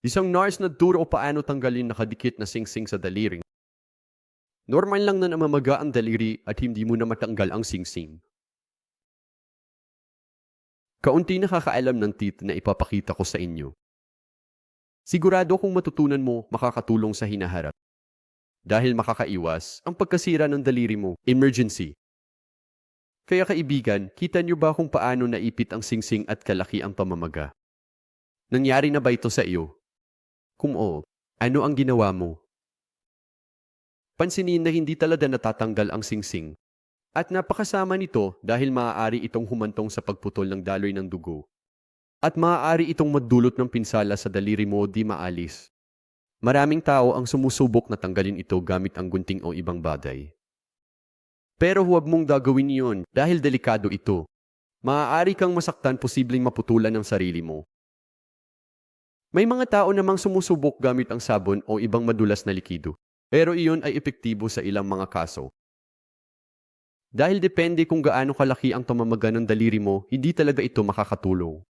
Isang nurse na turo paano tanggalin nakadikit na singsing sa daliri. Normal lang na namamaga ang daliri at hindi mo na matanggal ang singsing. Kaunti nakakaalam ng teeth na ipapakita ko sa inyo. Sigurado kung matutunan mo, makakatulong sa hinaharap. Dahil makakaiwas ang pagkasira ng daliri mo, emergency. Kaya kaibigan, kita niyo ba kung paano naipit ang singsing at kalaki ang pamamaga? Nangyari na ba ito sa iyo? Kung oo, ano ang ginawa mo? Pansinin na hindi talaga natatanggal ang singsing. At napakasama nito dahil maaari itong humantong sa pagputol ng daloy ng dugo. At maaari itong magdulot ng pinsala sa daliri mo di maalis. Maraming tao ang sumusubok na tanggalin ito gamit ang gunting o ibang bagay. Pero huwag mong gagawin iyon dahil delikado ito. Maaari kang masaktan posibleng maputulan ng sarili mo. May mga tao namang sumusubok gamit ang sabon o ibang madulas na likido. Pero iyon ay epektibo sa ilang mga kaso. Dahil depende kung gaano kalaki ang tumamaga ng daliri mo, hindi talaga ito makakatulong.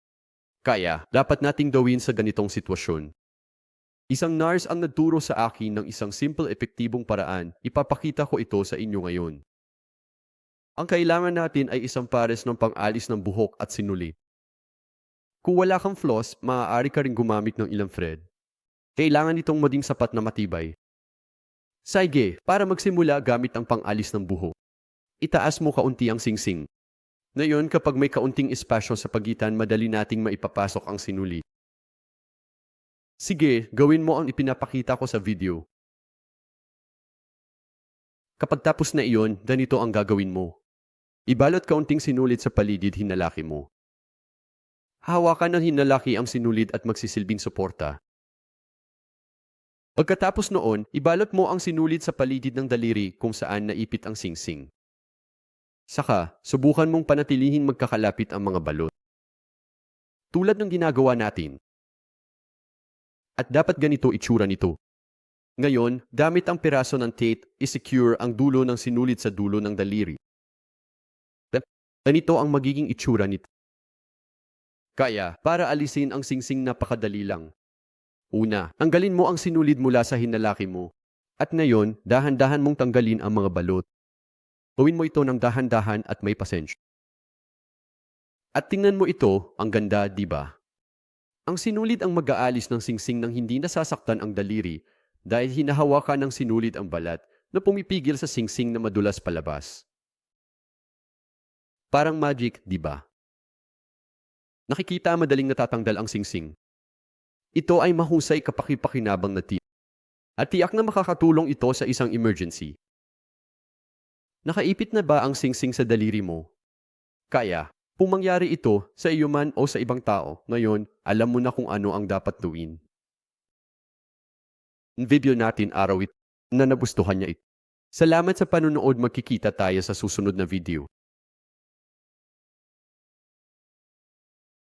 Kaya, dapat nating gawin sa ganitong sitwasyon. Isang nurse ang nagturo sa akin ng isang simple epektibong paraan, ipapakita ko ito sa inyo ngayon. Ang kailangan natin ay isang pares ng pang-alis ng buhok at sinuli. Kung wala kang floss, maaari ka rin gumamit ng ilang thread. Kailangan itong maging sapat na matibay. Sige, para magsimula gamit ang pang-alis ng buhok. Itaas mo kaunti ang singsing. Ngayon, kapag may kaunting espasyo sa pagitan, madali nating maipapasok ang sinuli. Sige, gawin mo ang ipinapakita ko sa video. Kapag tapos na iyon, ganito ang gagawin mo. Ibalot kaunting sinulit sa paligid hinalaki mo. Hawakan ng hinalaki ang sinulid at magsisilbing suporta. Pagkatapos noon, ibalot mo ang sinulid sa paligid ng daliri kung saan naipit ang singsing. Saka, subukan mong panatilihin magkakalapit ang mga balot. Tulad ng ginagawa natin. At dapat ganito itsura nito. Ngayon, gamit ang piraso ng tape, isecure ang dulo ng sinulid sa dulo ng daliri. Ganito ang magiging itsura nito. Kaya, para alisin ang singsing napakadali lang. Una, tanggalin mo ang sinulid mula sa hinalaki mo. At ngayon, dahan-dahan mong tanggalin ang mga balot. Gawin mo ito ng dahan-dahan at may pasensya. At tingnan mo ito, ang ganda, di ba? Ang sinulid ang mag-aalis ng singsing nang hindi nasasaktan ang daliri dahil hinahawakan ng sinulid ang balat na pumipigil sa singsing na madulas palabas. Parang magic, di ba? Nakikita madaling natatanggal ang singsing. Ito ay mahusay kapakipakinabang na tip. At tiyak na makakatulong ito sa isang emergency. Nakaipit na ba ang singsing sa daliri mo? Kaya, kung mangyari ito sa iyo man o sa ibang tao, ngayon, alam mo na kung ano ang dapat gawin. Video natin araw ito na nagustuhan niya ito. Salamat sa panonood magkikita tayo sa susunod na video.